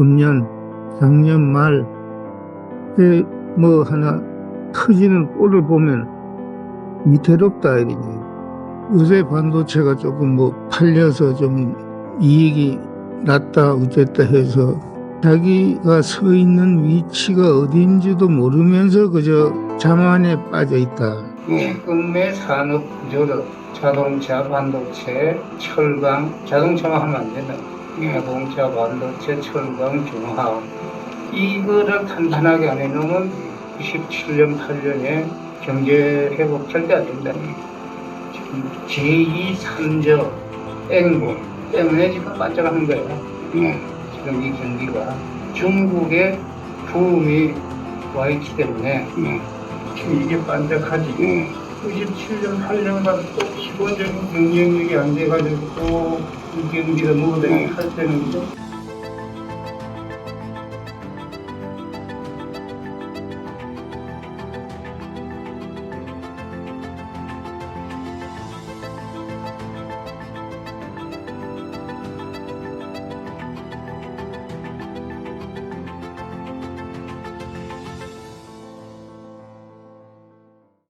금년, 작년 말, 에뭐 하나 터지는 꼴을 보면 위태롭다, 이러지. 요새 반도체가 조금 뭐 팔려서 좀 이익이 났다, 어쨌다 해서 자기가 서 있는 위치가 어딘지도 모르면서 그저 자만에 빠져 있다. 지금의 산업 구조를 자동차, 반도체, 철강, 자동차만 하면 안 된다. 자동차, 반도체, 철강, 중화학 이거를 탄탄하게 안 해놓으면 97년, 8년에 경제 회복 절대 안 된다. 지금 제2, 3저 N군 때문에 지금 반짝하는 거예요. 지금 이 경기가 중국의 부음이 와 있기 때문에 지금 이게 반짝하지. 97년, 8년 가서 또 기본적인 경쟁력이 안 돼가지고 또이 경기가 뭐가 할 때는